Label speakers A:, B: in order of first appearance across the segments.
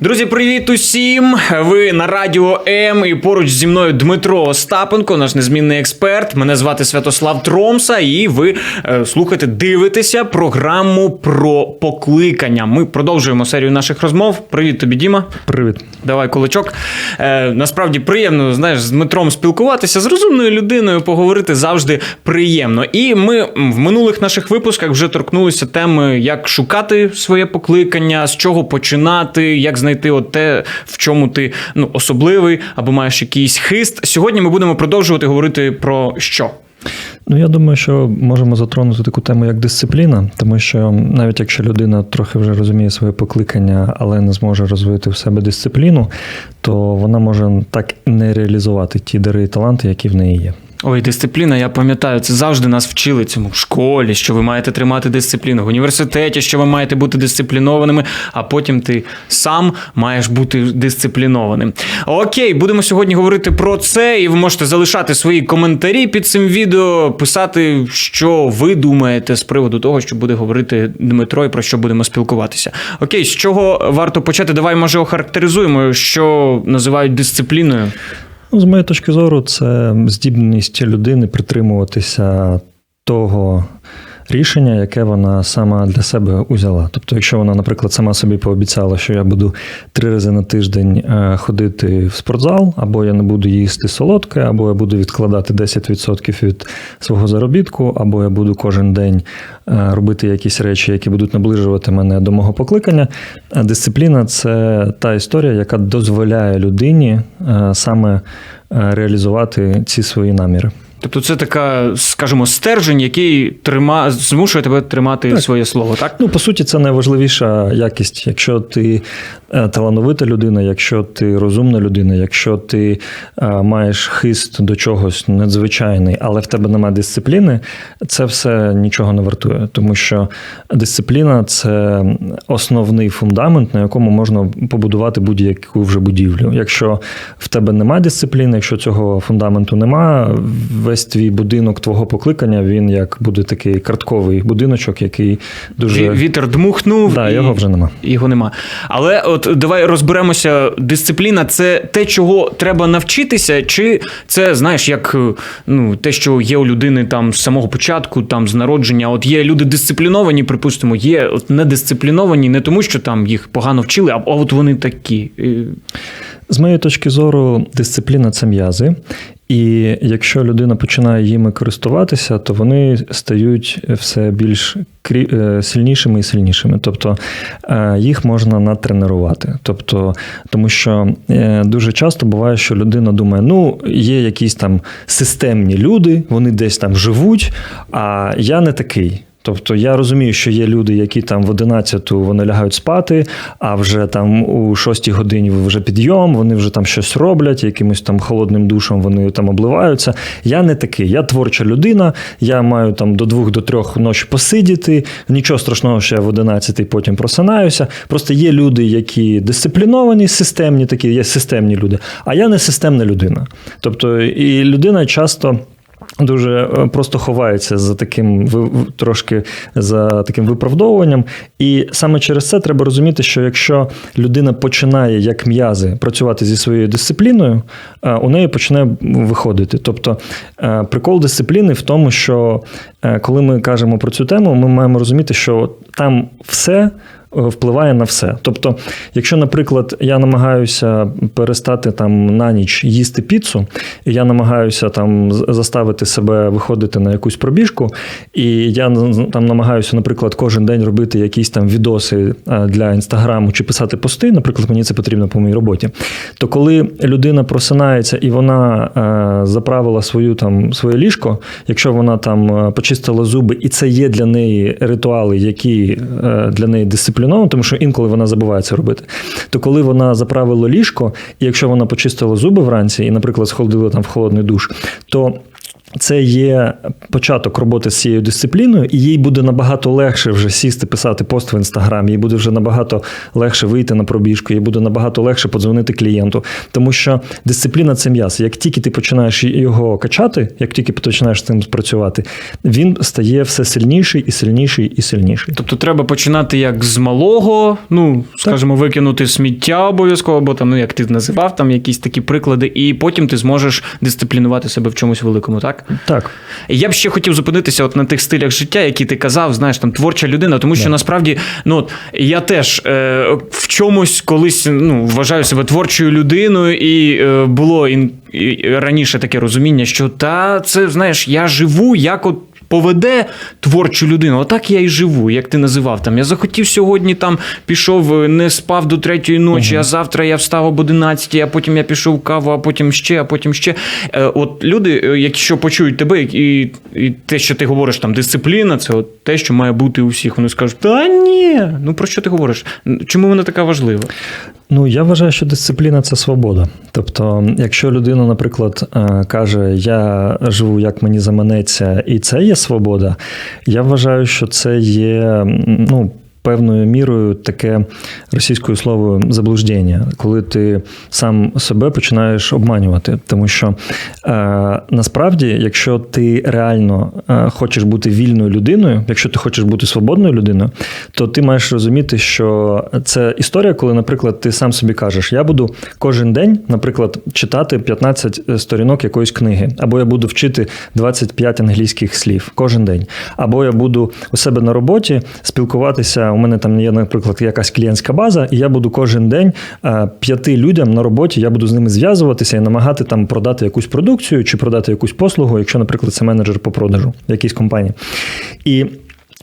A: Друзі, привіт усім! Ви на радіо М і поруч зі мною Дмитро Остапенко, наш незмінний експерт. Мене звати Святослав Тромса, і ви е, слухаєте, дивитеся програму про покликання. Ми продовжуємо серію наших розмов. Привіт тобі, Діма.
B: Привіт.
A: Давай кулачок. Е, насправді приємно знаєш, з Дмитром спілкуватися з розумною людиною, поговорити завжди приємно. І ми в минулих наших випусках вже торкнулися теми, як шукати своє покликання, з чого починати, як знайти от те, в чому ти ну, особливий або маєш якийсь хист. Сьогодні ми будемо продовжувати говорити про що.
B: Ну, я думаю, що можемо затронути таку тему, як дисципліна, тому що навіть якщо людина трохи вже розуміє своє покликання, але не зможе розвити в себе дисципліну, то вона може так не реалізувати ті дари і таланти, які в неї є.
A: Ой, дисципліна, я пам'ятаю, це завжди нас вчили цьому в школі, що ви маєте тримати дисципліну, в університеті, що ви маєте бути дисциплінованими, а потім ти сам маєш бути дисциплінованим. Окей, будемо сьогодні говорити про це, і ви можете залишати свої коментарі під цим відео, писати, що ви думаєте з приводу того, що буде говорити Дмитро, і про що будемо спілкуватися. Окей, з чого варто почати? Давай, може, охарактеризуємо, що називають дисципліною.
B: Ну, з моєї точки зору, це здібність людини притримуватися того рішення, яке вона сама для себе узяла. Тобто, якщо вона, наприклад, сама собі пообіцяла, що я буду три рази на тиждень е, ходити в спортзал, або я не буду їсти солодке, або я буду відкладати 10% від свого заробітку, або я буду кожен день е, робити якісь речі, які будуть наближувати мене до мого покликання. Е, Дисципліна це та історія, яка дозволяє людині саме реалізувати ці свої наміри.
A: Тобто це така, скажімо, стержень, який трима... змушує тебе тримати
B: Так.
A: своє слово, так?
B: Ну, по суті, це найважливіша якість. Якщо ти талановита людина, якщо ти розумна людина, якщо ти е, маєш хист до чогось надзвичайний, але в тебе немає дисципліни, це все нічого не вартує. Тому що дисципліна це основний фундамент, на якому можна побудувати будь-яку вже будівлю. Якщо в тебе немає дисципліни, якщо цього фундаменту немає, весь твій будинок твого покликання, він як буде такий картковий будиночок, який дуже
A: Вітер дмухнув,
B: Да,
A: і
B: його вже нема.
A: Його нема. Але от давай розберемося. Дисципліна це те, чого треба навчитися, чи це знаєш, як е, ну, те, що є у людини там з самого початку, там з народження. От є люди дисципліновані, припустимо, є от недисципліновані, не тому, що там їх погано вчили, а от вони такі.
B: З моєї точки зору, дисципліна це м'язи. І якщо людина починає їми користуватися, то вони стають все більш е, сильнішими і сильнішими. Тобто е, їх можна натренувати. Тобто, тому що е, дуже часто буває, що людина думає, ну, є якісь там системні люди, вони десь там живуть, а я не такий. Тобто я розумію, що є люди, які там в 11-ту вони лягають спати, а вже там у 6-й годині вже підйом, вони вже там щось роблять, якимось там холодним душем вони там обливаються. Я не такий. Я творча людина, я маю там до 2 до 3 ночі посидіти. Нічого страшного, що я в 11-й потім просинаюся. Просто є люди, які дисципліновані, системні, такі є системні люди, а я не системна людина. Тобто, і людина часто. Дуже е, просто ховається за таким трошки за таким виправдовуванням. І саме через це треба розуміти, що якщо людина починає як м'язи працювати зі своєю дисципліною, е, у неї починає виходити. Тобто е, прикол дисципліни в тому, що коли ми кажемо про цю тему, ми маємо розуміти, що там все впливає на все. Тобто, якщо, наприклад, я намагаюся перестати там на ніч їсти піцу, і я намагаюся там заставити себе виходити на якусь пробіжку, і я там намагаюся, наприклад, кожен день робити якісь там відоси е, для інстаграму чи писати пости, наприклад, мені це потрібно по моїй роботі. То коли людина просинається і вона е, заправила свою там своє ліжко, якщо вона там е, почистила зуби, і це є для неї ритуали, які для неї дисципліновані, тому що інколи вона забуває це робити. То коли вона заправила ліжко, і якщо вона почистила зуби вранці і, наприклад, сходила там в холодний душ, то це є початок роботи з цією дисципліною, і їй буде набагато легше вже сісти, писати пост в інстаграм, їй буде вже набагато легше вийти на пробіжку, їй буде набагато легше подзвонити клієнту. Тому що дисципліна це м'ясо. Як тільки ти починаєш його качати, як тільки починаєш з цим працювати, він стає все сильніший і сильніший і сильніший.
A: Тобто треба починати як з малого, ну, скажімо, викинути сміття обов'язково, бо там, ну як ти називав, там якісь такі приклади, і потім ти зможеш дисциплінувати себе в чомусь великому, так?
B: Так.
A: Я б ще хотів зупинитися от на тих стилях життя, які ти казав, знаєш, там творча людина, тому що
B: Да.
A: насправді, ну от я теж е, в чомусь колись ну, вважаю себе творчою людиною, і е, було ін, і раніше таке розуміння, що та це знаєш, я живу як от. Поведе творчу людину, отак я і живу, як ти називав. Там я захотів сьогодні, там пішов, е, не спав до третьої ночі, а завтра я встав об 11, а потім я пішов каву, а потім ще, а потім ще. Е, От люди, е, якщо почують тебе, і, і те, що ти говориш, там дисципліна, це от те, що має бути у всіх. Вони скажуть: Та ні, ну про що ти говориш? Чому вона така важлива?
B: Ну, я вважаю, що дисципліна це свобода. Тобто, якщо людина, наприклад, е, каже, я живу як мені заманеться, і це є свобода, я вважаю, що це є ну. Певною мірою таке російською словою заблуждення, коли ти сам себе починаєш обманювати. Тому що е, насправді, якщо ти реально е, хочеш бути вільною людиною, якщо ти хочеш бути свободною людиною, то ти маєш розуміти, що це історія, коли, наприклад, ти сам собі кажеш, я буду кожен день, наприклад, читати 15 сторінок якоїсь книги, або я буду вчити 25 англійських слів кожен день, або я буду у себе на роботі спілкуватися. У мене там є, наприклад, якась клієнтська база, і я буду кожен день е, п'яти людям на роботі, я буду з ними зв'язуватися і намагати там продати якусь продукцію чи продати якусь послугу, якщо, наприклад, це менеджер по продажу якійсь компанії. І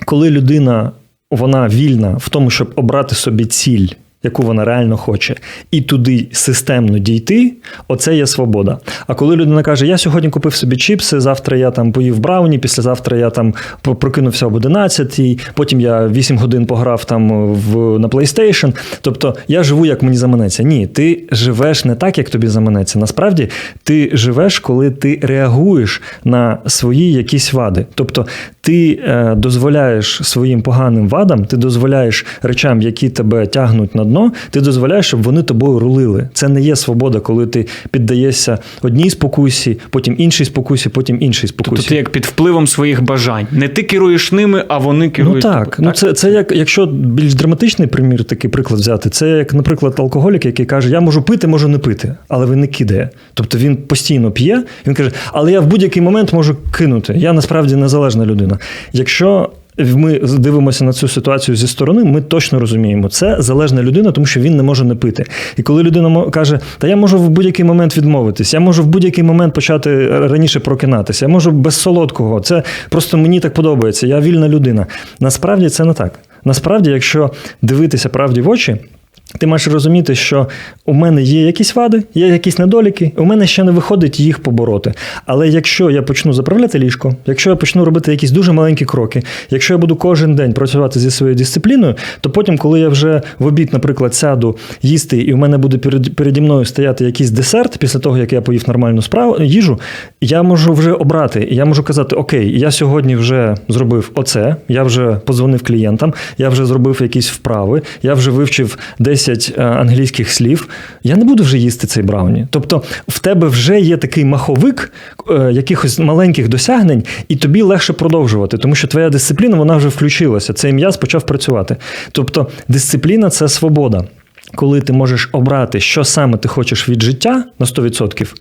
B: коли людина вона вільна в тому, щоб обрати собі ціль. Яку вона реально хоче, і туди системно дійти, оце є свобода. А коли людина каже: Я сьогодні купив собі чіпси, завтра я там поїв брауні, післязавтра я там прокинувся об 11, потім я 8 годин пограв там в на PlayStation. Тобто я живу, як мені заманеться. Ні, ти живеш не так, як тобі заманеться. Насправді ти живеш, коли ти реагуєш на свої якісь вади. Тобто ти е, дозволяєш своїм поганим вадам, ти дозволяєш речам, які тебе тягнуть на дно, ти дозволяєш, щоб вони тобою рулили. Це не є свобода, коли ти піддаєшся одній спокусі, потім іншій спокусі, потім іншій спокусі.
A: Тобто ти як під впливом своїх бажань. Не ти керуєш ними, а вони
B: Ну
A: керують.
B: так,
A: тобою,
B: ну це, це як якщо більш драматичний примір, такий приклад взяти, це як, наприклад, алкоголік, який каже: Я можу пити, можу не пити, але він не кидає. Тобто він постійно п'є, він каже, але я в будь-який момент можу кинути. Я насправді незалежна людина. Якщо ми дивимося на цю ситуацію зі сторони, ми точно розуміємо, це залежна людина, тому що він не може не пити. І коли людина каже, та я можу в будь-який момент відмовитись, я можу в будь-який момент почати раніше прокинатися, я можу без солодкого. Це просто мені так подобається. Я вільна людина. Насправді це не так. Насправді, якщо дивитися правді в очі. Ти маєш розуміти, що у мене є якісь вади, є якісь недоліки, у мене ще не виходить їх побороти. Але якщо я почну заправляти ліжко, якщо я почну робити якісь дуже маленькі кроки, якщо я буду кожен день працювати зі своєю дисципліною, то потім, коли я вже в обід, наприклад, сяду їсти, і у мене буде перед, переді мною стояти якийсь десерт після того, як я поїв нормальну справу їжу, я можу вже обрати. Я можу казати: Окей, я сьогодні вже зробив оце, я вже подзвонив клієнтам, я вже зробив якісь вправи, я вже вивчив 10 е, англійських слів. Я не буду вже їсти цей брауні. Тобто, в тебе вже є такий маховик е, якихось маленьких досягнень, і тобі легше продовжувати, тому що твоя дисципліна вона вже включилася. Цей м'яз почав працювати. Тобто, дисципліна це свобода. Коли ти можеш обрати, що саме ти хочеш від життя на 100%,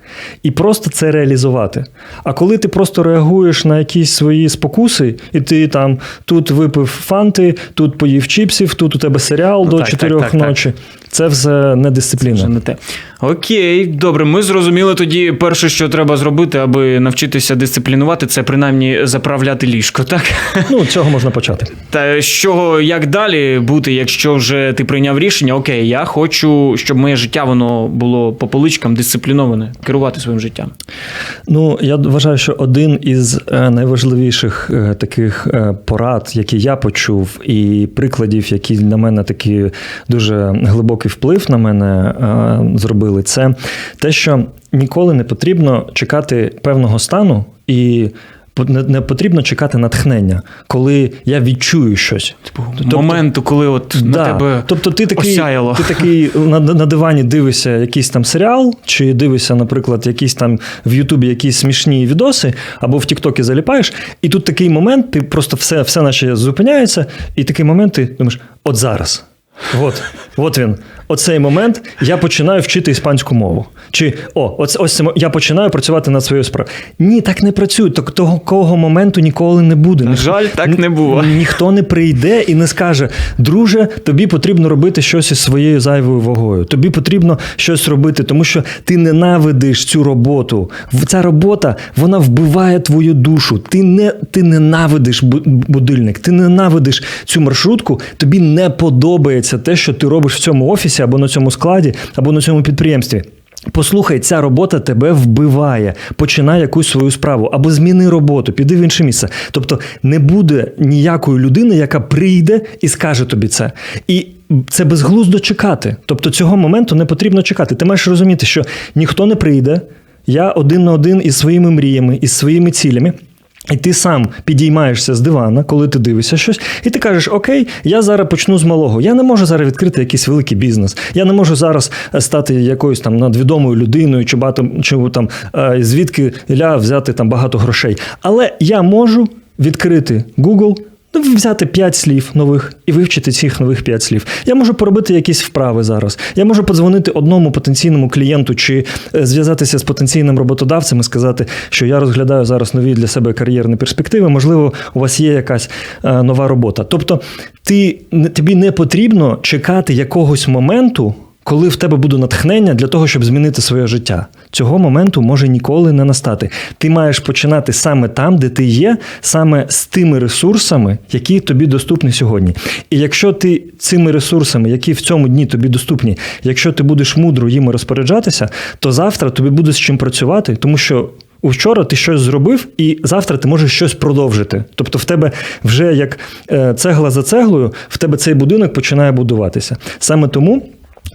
B: і просто це реалізувати. А коли ти просто реагуєш на якісь свої спокуси, і ти там тут випив фанти, тут поїв чіпсів, тут у тебе серіал
A: Ну,
B: до
A: так,
B: 4
A: так, так,
B: ночі, це все не дисципліна.
A: Вже не те. Окей, добре, ми зрозуміли тоді перше, що треба зробити, аби навчитися дисциплінувати, це принаймні заправляти ліжко, так?
B: Ну, цього можна почати.
A: Та з чого як далі бути, якщо вже ти прийняв рішення, окей, я хочу, щоб моє життя воно було по поличкам дисципліноване, керувати своїм життям.
B: Ну, я вважаю, що один із е, найважливіших е, таких е, порад, які я почув, і прикладів, які на мене такі дуже глибокий вплив на мене е, зробили, це те, що ніколи не потрібно чекати певного стану і. Не, потрібно чекати натхнення, коли я відчую щось. Тобто-
A: Моменту, коли от на
B: Да.
A: тебе
B: тобто ти такий,
A: осяяло.
B: ти такий на, на дивані дивишся якийсь там серіал, чи дивишся, наприклад, якісь там в Ютубі якісь смішні відоси, або в Тіктокі заліпаєш, і тут такий момент, ти просто все, все наче зупиняється, і такий момент ти думаєш, от зараз. От, от він. Оцей момент я починаю вчити іспанську мову. Чи о, ось, ось я починаю працювати над своєю справою. Ні, так не працює. Так того моменту ніколи не буде.
A: На жаль, так не буває.
B: Ніхто не прийде і не скаже: друже, тобі потрібно робити щось із своєю зайвою вагою. Тобі потрібно щось робити, тому що ти ненавидиш цю роботу. В- Ця робота вона вбиває твою душу. Ти не ти ненавидиш бу- будильник, ти ненавидиш цю маршрутку. Тобі не подобається те, що ти робиш в цьому офісі або на цьому складі, або на цьому підприємстві. Послухай, ця робота тебе вбиває. Починай якусь свою справу або зміни роботу, піди в інше місце. Тобто не буде ніякої людини, яка прийде і скаже тобі це. І це безглуздо чекати. Тобто цього моменту не потрібно чекати. Ти маєш розуміти, що ніхто не прийде. Я один на один із своїми мріями, із своїми цілями. І ти сам підіймаєшся з дивана, коли ти дивишся щось, і ти кажеш: Окей, я зараз почну з малого. Я не можу зараз відкрити якийсь великий бізнес. Я не можу зараз е, стати якоюсь там надвідомою людиною, чи багато чи там е, звідки ля взяти там багато грошей. Але я можу відкрити Google. Ну, Взяти 5 слів нових і вивчити цих нових 5 слів. Я можу поробити якісь вправи зараз. Я можу подзвонити одному потенційному клієнту чи е, зв'язатися з потенційним роботодавцем і сказати, що я розглядаю зараз нові для себе кар'єрні перспективи. Можливо, у вас є якась е, нова робота. Тобто, ти тобі не потрібно чекати якогось моменту. Коли в тебе буде натхнення для того, щоб змінити своє життя, цього моменту може ніколи не настати. Ти маєш починати саме там, де ти є, саме з тими ресурсами, які тобі доступні сьогодні. І якщо ти цими ресурсами, які в цьому дні тобі доступні, якщо ти будеш мудро їми розпоряджатися, то завтра тобі буде з чим працювати, тому що. Вчора ти щось зробив, і завтра ти можеш щось продовжити. Тобто, в тебе вже як е, цегла за цеглою, в тебе цей будинок починає будуватися. Саме тому.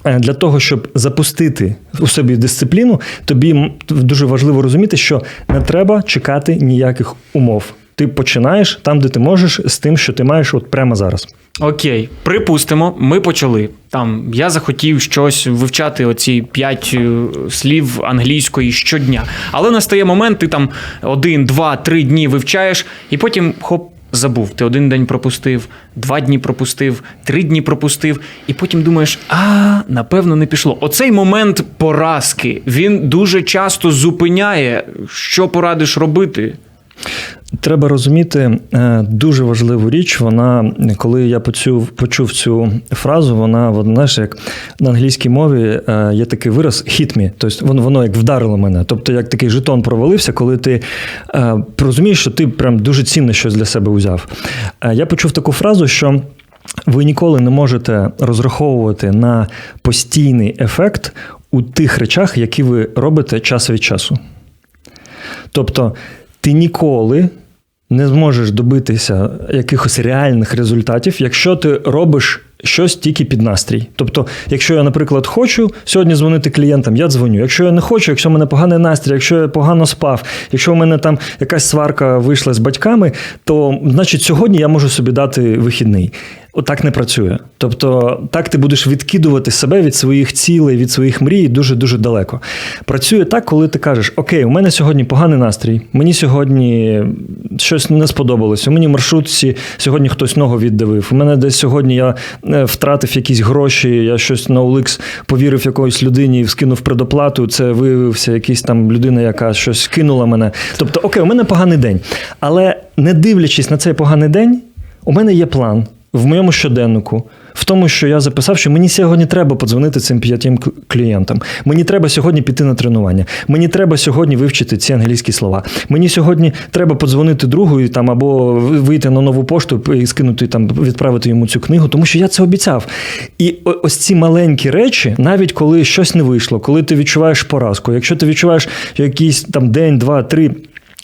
B: Е, Для того, щоб запустити у собі дисципліну, тобі дуже важливо розуміти, що не треба чекати ніяких умов. Ти починаєш там, де ти можеш, з тим, що ти маєш от прямо зараз.
A: Окей, припустимо, ми почали. Там я захотів щось вивчати оці п'ять е, слів англійської щодня. Але настає момент, ти там один, два, три дні вивчаєш, і потім хоп. Забув, ти один день пропустив, два дні пропустив, три дні пропустив, і потім думаєш, а напевно не пішло. Оцей момент поразки він дуже часто зупиняє, що порадиш робити.
B: Треба розуміти е, дуже важливу річ. Вона, коли я почув, почув цю фразу, вона знаєш, як на англійській мові е, є такий вираз hit me, тобто воно, воно як вдарило мене. Тобто, як такий жетон провалився, коли ти е, розумієш, що ти прям дуже цінне щось для себе узяв. Я почув таку фразу, що. Ви ніколи не можете розраховувати на постійний ефект у тих речах, які ви робите час від часу. Тобто, ти ніколи не зможеш добитися якихось реальних результатів, якщо ти робиш щось тільки під настрій. Тобто, якщо я, наприклад, хочу сьогодні дзвонити клієнтам, я дзвоню. Якщо я не хочу, якщо в мене поганий настрій, якщо я погано спав, якщо в мене там якась сварка вийшла з батьками, то значить сьогодні я можу собі дати вихідний. Отак не працює. Тобто, так ти будеш відкидувати себе від своїх цілей, від своїх мрій дуже дуже далеко. Працює так, коли ти кажеш: Окей, у мене сьогодні поганий настрій, мені сьогодні щось не сподобалось. У мені маршрутці сьогодні хтось ногу віддавив. У мене десь сьогодні я е, втратив якісь гроші, я щось на OLX повірив якоїсь людині і скинув предоплату. Це виявився якийсь там людина, яка щось кинула мене. Тобто, окей, у мене поганий день. Але не дивлячись на цей поганий день, у мене є план в моєму щоденнику, в тому, що я записав, що мені сьогодні треба подзвонити цим п'ятим клієнтам. Мені треба сьогодні піти на тренування. Мені треба сьогодні вивчити ці англійські слова. Мені сьогодні треба подзвонити другу і там або вийти на нову пошту і скинути там, відправити йому цю книгу, тому що я це обіцяв. І ось ці маленькі речі, навіть коли щось не вийшло, коли ти відчуваєш поразку, якщо ти відчуваєш якийсь там день, два, три.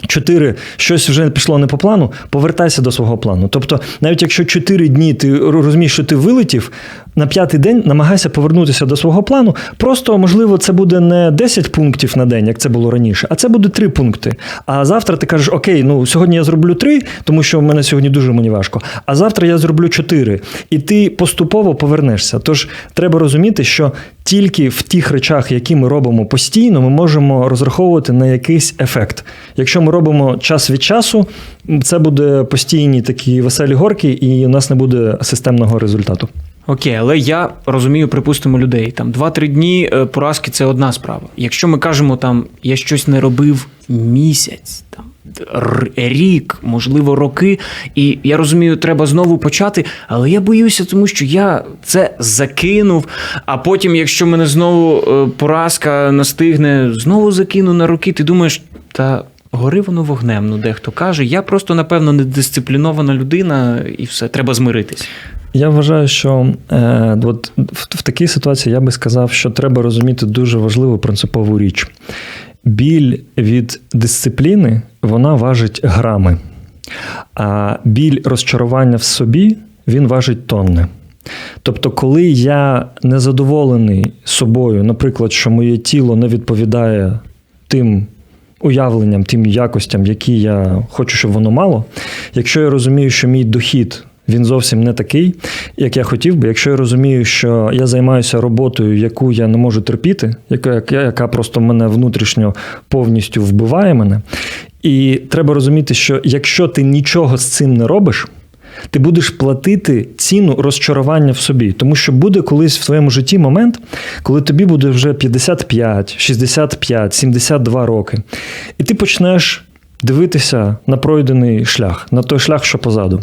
B: Чотири щось вже пішло не по плану, повертайся до свого плану. Тобто, навіть якщо чотири дні ти розумієш, що ти вилетів, на п'ятий день намагайся повернутися до свого плану. Просто, можливо, це буде не 10 пунктів на день, як це було раніше, а це буде 3 пункти. А завтра ти кажеш, окей, ну сьогодні я зроблю 3, тому що в мене сьогодні дуже мені важко. А завтра я зроблю 4. І ти поступово повернешся. Тож треба розуміти, що тільки в тих речах, які ми робимо постійно, ми можемо розраховувати на якийсь ефект. Якщо ми робимо час від часу, це буде постійні такі веселі горки, і у нас не буде системного результату.
A: Окей, але я розумію, припустимо, людей. Там 2-3 дні е, поразки це одна справа. Якщо ми кажемо, там я щось не робив місяць, там рік, можливо, роки, і я розумію, треба знову почати, але я боюся, тому що я це закинув. А потім, якщо мене знову е, поразка настигне, знову закину на роки, ти думаєш, та. Гори воно вогнем, ну дехто каже. Я просто, напевно, недисциплінована людина, і все, треба змиритись.
B: Я вважаю, що е, от в, в такій ситуації я би сказав, що треба розуміти дуже важливу принципову річ. Біль від дисципліни вона важить грами, а біль розчарування в собі він важить тонни. Тобто, коли я незадоволений собою, наприклад, що моє тіло не відповідає тим уявленням, тим якостям, які я хочу, щоб воно мало, якщо я розумію, що мій дохід він зовсім не такий, як я хотів би. Якщо я розумію, що я займаюся роботою, яку я не можу терпіти, яка, яка просто мене внутрішньо повністю вбиває мене. І треба розуміти, що якщо ти нічого з цим не робиш, ти будеш платити ціну розчарування в собі, тому що буде колись в твоєму житті момент, коли тобі буде вже 55, 65, 72 роки, і ти почнеш дивитися на пройдений шлях, на той шлях, що позаду.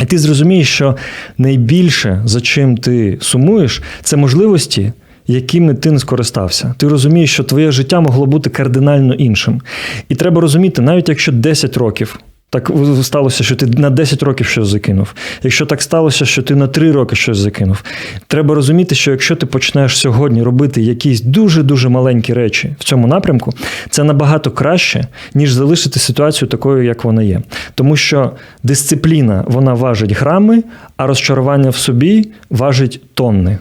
B: І ти зрозумієш, що найбільше, за чим ти сумуєш, це можливості, якими ти не скористався. Ти розумієш, що твоє життя могло бути кардинально іншим. І треба розуміти, навіть якщо 10 років. Так сталося, що ти на 10 років щось закинув. Якщо так сталося, що ти на 3 роки щось закинув, треба розуміти, що якщо ти почнеш сьогодні робити якісь дуже-дуже маленькі речі в цьому напрямку, це набагато краще, ніж залишити ситуацію такою, як вона є. Тому що дисципліна вона важить грами, а розчарування в собі важить тонни.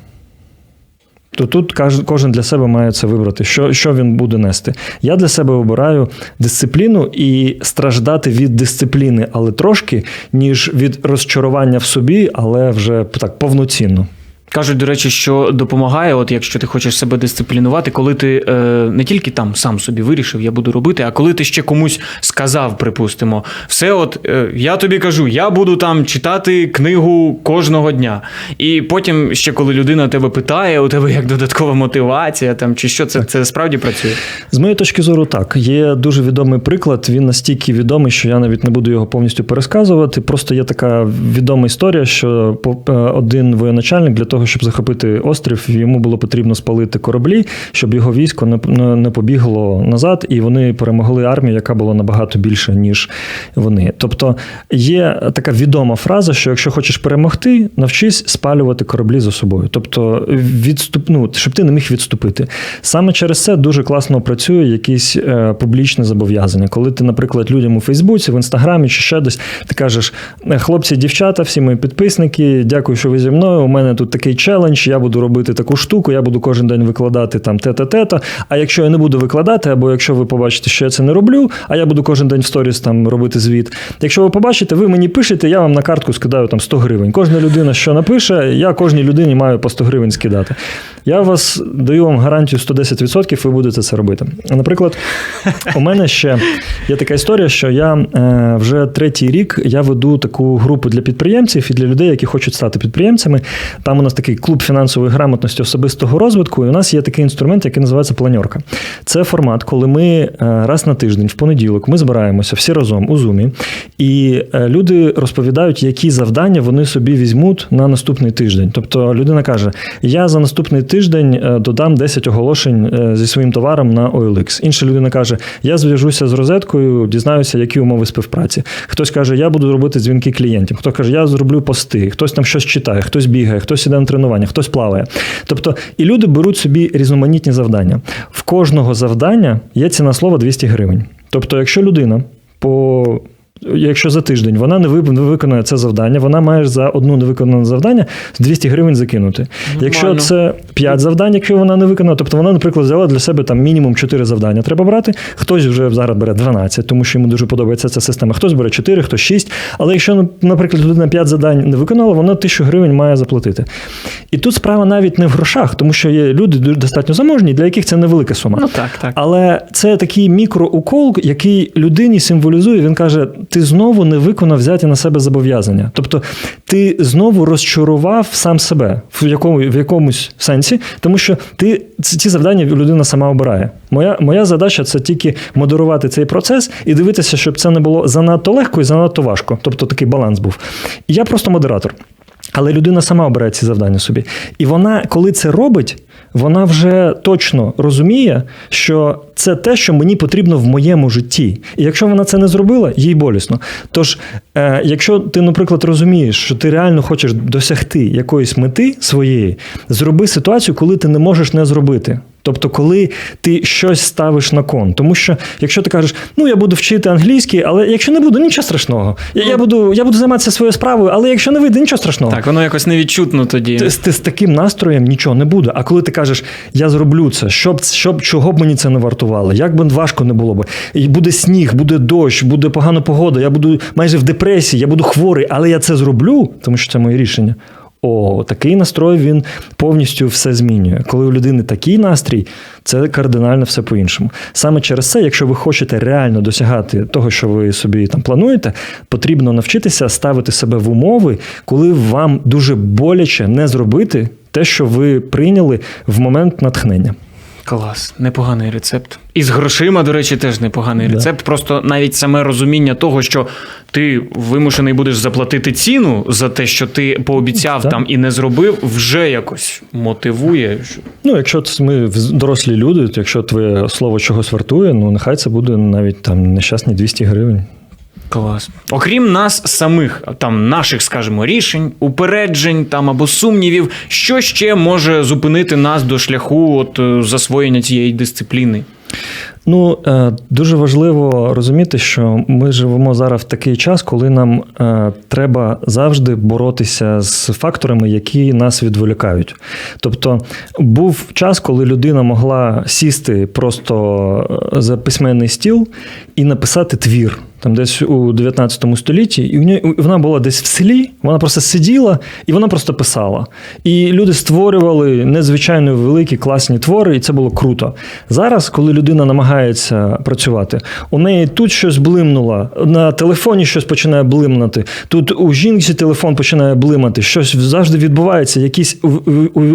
B: То тут кожен для себе має це вибрати, що що він буде нести. Я для себе обираю дисципліну і страждати від дисципліни, але трошки, ніж від розчарування в собі, але вже так повноцінно.
A: Кажуть, до речі, що допомагає, от якщо ти хочеш себе дисциплінувати, коли ти е, не тільки там сам собі вирішив, я буду робити, а коли ти ще комусь сказав, припустимо, все, от е, я тобі кажу, я буду там читати книгу кожного дня. І потім, ще коли людина тебе питає, у тебе як додаткова мотивація, там чи що це, це справді працює?
B: З моєї точки зору, так. Є дуже відомий приклад. Він настільки відомий, що я навіть не буду його повністю пересказувати. Просто є така відома історія, що е, один воєначальник для того того, щоб захопити острів, йому було потрібно спалити кораблі, щоб його військо не побігло назад, і вони перемогли армію, яка була набагато більша, ніж вони. Тобто є така відома фраза, що якщо хочеш перемогти, навчись спалювати кораблі за собою. Тобто, відступ, ну, щоб ти не міг відступити. Саме через це дуже класно працює якісь е, публічне зобов'язання. Коли ти, наприклад, людям у Фейсбуці, в Інстаграмі чи ще десь, ти кажеш: хлопці, дівчата, всі мої підписники, дякую, що ви зі мною. У мене тут такий такий челендж, я буду робити таку штуку, я буду кожен день викладати там те-те-те-то. А якщо я не буду викладати, або якщо ви побачите, що я це не роблю, а я буду кожен день в сторіс там робити звіт. Якщо ви побачите, ви мені пишете, я вам на картку скидаю там 100 гривень. Кожна людина, що напише, я кожній людині маю по 100 гривень скидати. Я вас даю вам гарантію 110%, ви будете це робити. Наприклад, у мене ще є така історія, що я е, вже третій рік я веду таку групу для підприємців і для людей, які хочуть стати підприємцями. Там у нас такий клуб фінансової грамотності особистого розвитку. І у нас є такий інструмент, який називається планьорка. Це формат, коли ми е, раз на тиждень, в понеділок, ми збираємося всі разом у зумі, і е, люди розповідають, які завдання вони собі візьмуть на наступний тиждень. Тобто людина каже: Я за наступний тиждень е, додам 10 оголошень зі своїм товаром на OLX. Інша людина каже: Я зв'яжуся з розеткою, дізнаюся, які умови співпраці. Хтось каже, я буду робити дзвінки клієнтів. Хто каже, я зроблю пости, хтось там щось читає, хтось бігає, хтось іде на тренування, хтось плаває. Тобто, і люди беруть собі різноманітні завдання. В кожного завдання є ціна слова 200 гривень. Тобто, якщо людина по Якщо за тиждень вона не ви- виконує це завдання, вона має за одну невиконане завдання 200 гривень закинути. Якщо це 5 завдань, якщо вона не виконала, тобто вона, наприклад, взяла для себе там мінімум 4 завдання треба брати. Хтось вже зараз бере 12, тому що йому дуже подобається ця система. Хтось бере 4, хтось 6. Але якщо, наприклад, людина 5 завдань не виконала, вона 1000 гривень має заплатити. І тут справа навіть не в грошах, тому що є люди достатньо заможні, для яких це невелика сума.
A: Ну так, так.
B: Але це такий мікроукол, який людині символізує. Він каже: ти знову не виконав взяті на себе зобов'язання. Тобто ти знову розчарував сам себе в якому в якомусь сенсі, тому що ти ці завдання людина сама обирає. Моя, моя задача це тільки модерувати цей процес і дивитися, щоб це не було занадто легко і занадто важко. Тобто такий баланс був. Я просто модератор. Але людина сама обирає ці завдання собі. І вона, коли це робить, вона вже точно розуміє, що це те, що мені потрібно в моєму житті. І якщо вона це не зробила, їй болісно. Тож, е, якщо ти, наприклад, розумієш, що ти реально хочеш досягти якоїсь мети своєї, зроби ситуацію, коли ти не можеш не зробити. Тобто, коли ти щось ставиш на кон. Тому що, якщо ти кажеш, ну я буду вчити англійський, але якщо не буду, нічого страшного. Я, я, буду, я буду займатися своєю справою, але якщо не вийде, нічого страшного.
A: Так, воно якось невідчутно тоді.
B: Ти, ти з таким настроєм нічого не буде. А коли ти кажеш, я зроблю це, щоб, щоб чого б мені це не вартувало, як би важко не було б. І буде сніг, буде дощ, буде погана погода, я буду майже в депресії, я буду хворий, але я це зроблю, тому що це моє рішення. О, такий настрой він повністю все змінює. Коли у людини такий настрій, це кардинально все по-іншому. Саме через це, якщо ви хочете реально досягати того, що ви собі там плануєте, потрібно навчитися ставити себе в умови, коли вам дуже боляче не зробити те, що ви прийняли в момент натхнення.
A: Клас, непоганий рецепт. І з грошима, до речі, теж непоганий
B: Да.
A: рецепт. Просто навіть саме розуміння того, що ти вимушений будеш заплатити ціну за те, що ти пообіцяв
B: Так.
A: там і не зробив, вже якось мотивує.
B: Ну, якщо це ми дорослі люди, то якщо твоє слово чогось вартує, ну нехай це буде навіть там нещасні 200 гривень.
A: Клас. Окрім нас самих, там наших, скажімо, рішень, упереджень там або сумнівів, що ще може зупинити нас до шляху от е, засвоєння цієї дисципліни?
B: Ну, е, дуже важливо розуміти, що ми живемо зараз в такий час, коли нам е, треба завжди боротися з факторами, які нас відволікають. Тобто був час, коли людина могла сісти просто за письменний стіл і написати твір. Там десь у 19 столітті, і в неї- вона була десь в селі, вона просто сиділа і вона просто писала. І люди створювали незвичайно великі класні твори, і це було круто. Зараз, коли людина намагається працювати, у неї тут щось блимнуло, на телефоні щось починає блимнути, тут у жінці телефон починає блимати, щось завжди відбувається, якісь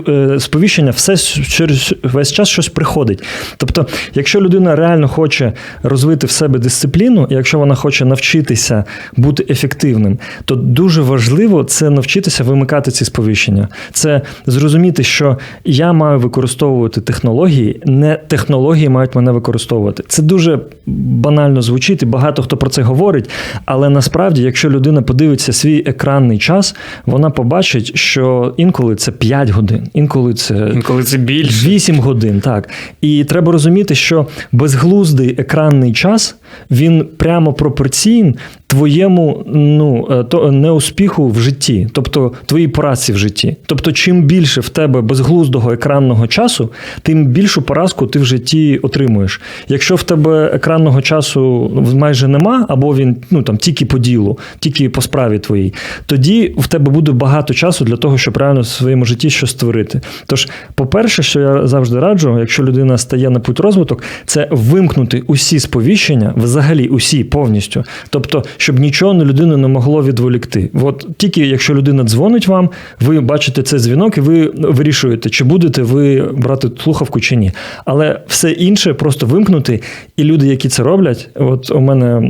B: е, сповіщення, все через весь час щось приходить. Тобто, якщо людина реально хоче розвити в себе дисципліну, якщо вона хоче навчитися бути ефективним, то дуже важливо це навчитися вимикати ці сповіщення. Це зрозуміти, що я маю використовувати технології, не технології мають мене використовувати. Це дуже банально звучить, і багато хто про це говорить. Але насправді, якщо людина подивиться свій екранний час, вона побачить, що інколи це 5 годин, інколи це
A: Коли це більше.
B: 8 годин, так. І треба розуміти, що безглуздий екранний час він прямо пропорційний твоєму ну, е, то, неуспіху в житті, тобто твоїй праці в житті. Тобто, чим більше в тебе безглуздого екранного часу, тим більшу поразку ти в житті отримуєш. Якщо в тебе екранного часу майже нема, або він ну, там, тільки по ділу, тільки по справі твоїй, тоді в тебе буде багато часу для того, щоб реально в своєму житті щось створити. Тож, по-перше, що я завжди раджу, якщо людина стає на путь розвиток, це вимкнути усі сповіщення, взагалі усі повністю. Тобто, щоб нічого на людину не могло відволікти. От тільки якщо людина дзвонить вам, ви бачите цей дзвінок і ви вирішуєте, чи будете ви брати слухавку чи ні. Але все інше просто вимкнути. І люди, які це роблять, от у мене.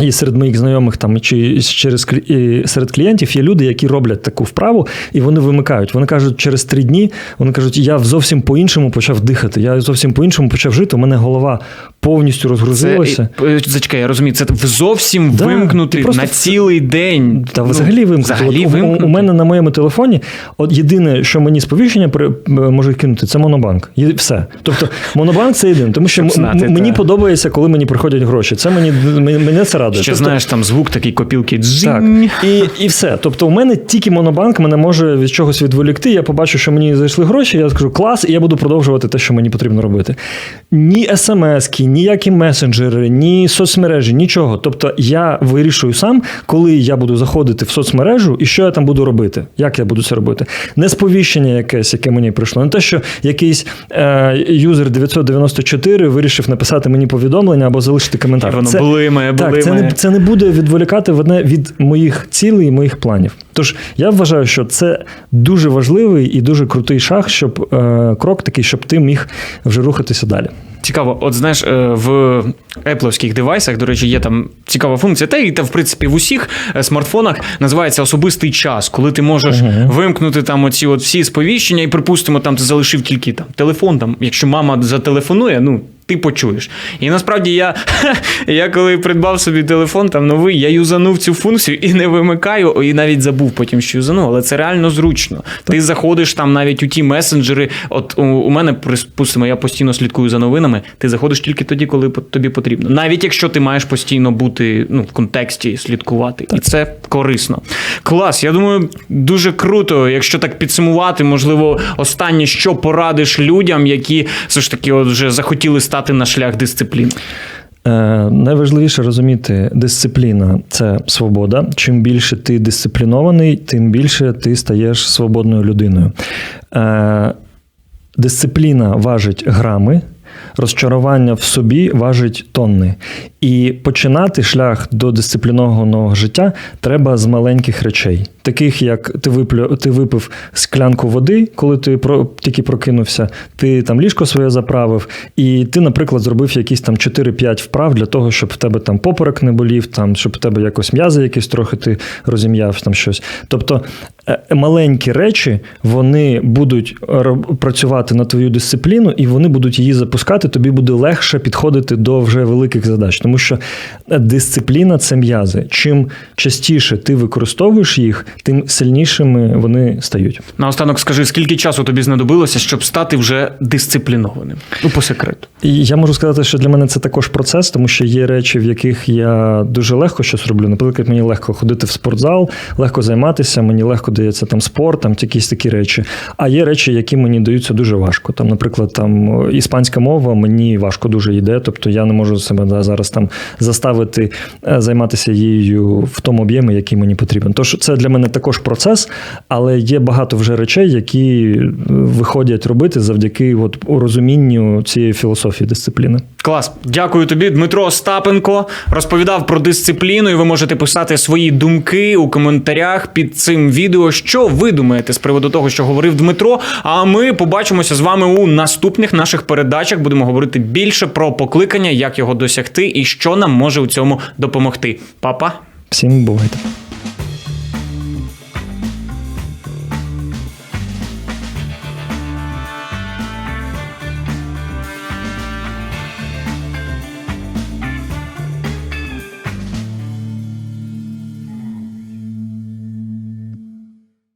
B: І серед моїх знайомих там чи через і серед клієнтів є люди, які роблять таку вправу, і вони вимикають. Вони кажуть, через три дні вони кажуть, я зовсім по-іншому почав дихати. Я зовсім по-іншому почав жити. У мене голова повністю розгрузилася.
A: е, зачекай, я розумію, це зовсім
B: Да,
A: вимкнути на цілий день.
B: Та
A: Ну,
B: взагалі вимкнути.
A: Взагалі
B: От у-
A: вимкнути.
B: у, у мене на моєму телефоні, от єдине, що мені сповіщення при- може кинути, це монобанк. І все. Тобто, монобанк це єдине. Тому що
A: знати,
B: мені
A: та.
B: подобається, коли мені приходять гроші. Це мені, мені- мене це радує.
A: Ще
B: Тобто-
A: знаєш там звук такий копілки
B: так, і, і все. Тобто, у мене тільки монобанк мене може від чогось відволікти. Я побачу, що мені зайшли гроші, я скажу клас, і я буду продовжувати те, що мені потрібно робити. Ні смс, ніякі месенджери, ні соцмережі, нічого. Тобто я вирішую сам, коли я буду заходити в соцмережу і що я там буду робити. Як я буду це робити? Не сповіщення якесь, яке мені прийшло, не те, що якийсь е, юзер 994 вирішив написати мені повідомлення або залишити коментар.
A: Воно
B: Це-
A: блимає,
B: так, це не, це не буде відволікати одне від моїх цілей і моїх планів. Тож я вважаю, що це дуже важливий і дуже крутий шаг, щоб е, крок такий, щоб ти міг вже рухатися далі.
A: Цікаво, от знаєш, е, в Apple девайсах, до речі, є там цікава функція, та і та, в принципі в усіх е, смартфонах називається особистий час, коли ти можеш вимкнути там оці от всі сповіщення, і припустимо, там ти залишив тільки там телефон. Там, якщо мама зателефонує, ну. Ти почуєш. І насправді я, я коли придбав собі телефон там новий, я юзанув цю функцію і не вимикаю, і навіть забув потім, що юзанув, але це реально зручно. Ти заходиш там навіть у ті месенджери. От у, у мене, припустимо, я постійно слідкую за новинами. Ти заходиш тільки тоді, коли тобі потрібно. Навіть якщо ти маєш постійно бути ну, в контексті, слідкувати. І це корисно. Клас, я думаю, дуже круто, якщо так підсумувати, можливо, останнє, що порадиш людям, які все ж таки от вже захотіли стати на шлях дисципліни.
B: Е, найважливіше розуміти, дисципліна це свобода. Чим більше ти дисциплінований, тим більше ти стаєш свободною людиною. Е, дисципліна важить грами. Розчарування в собі важить тонни. І починати шлях до дисциплінованого життя треба з маленьких речей, таких як ти виплю, ти випив склянку води, коли ти про, тільки прокинувся, ти там ліжко своє заправив, і ти, наприклад, зробив якісь там 4-5 вправ для того, щоб в тебе там поперек не болів, там, щоб в тебе якось м'язи якісь трохи ти розім'яв там щось. Тобто е, маленькі речі вони будуть працювати на твою дисципліну, і вони будуть її запускати. Тобі буде легше підходити до вже великих задач, тому що е, дисципліна це м'язи. Чим частіше ти використовуєш їх, тим сильнішими вони стають.
A: Наостанок скажи, скільки часу тобі знадобилося, щоб стати вже дисциплінованим? Ну, по секрету.
B: І я можу сказати, що для мене це також процес, тому що є речі, в яких я дуже легко щось роблю. Наприклад, мені легко ходити в спортзал, легко займатися, мені легко дається там спорт, там якісь такі речі. А є речі, які мені даються дуже важко. Там, наприклад, там іспанська мова мені важко дуже йде. Тобто я не можу себе да, зараз там заставити е, займатися її в тому об'ємі, який мені потрібен. Тож це для мене також процес, але є багато вже речей, які е, виходять робити завдяки от, розумінню цієї філософії дисципліни.
A: Клас, дякую тобі, Дмитро Остапенко. Розповідав про дисципліну, і ви можете писати свої думки у коментарях під цим відео. Що ви думаєте з приводу того, що говорив Дмитро? А ми побачимося з вами у наступних наших передачах. Будемо говорити більше про покликання, як його досягти і що нам може у цьому допомогти. Па-па!
B: Всім бувайте.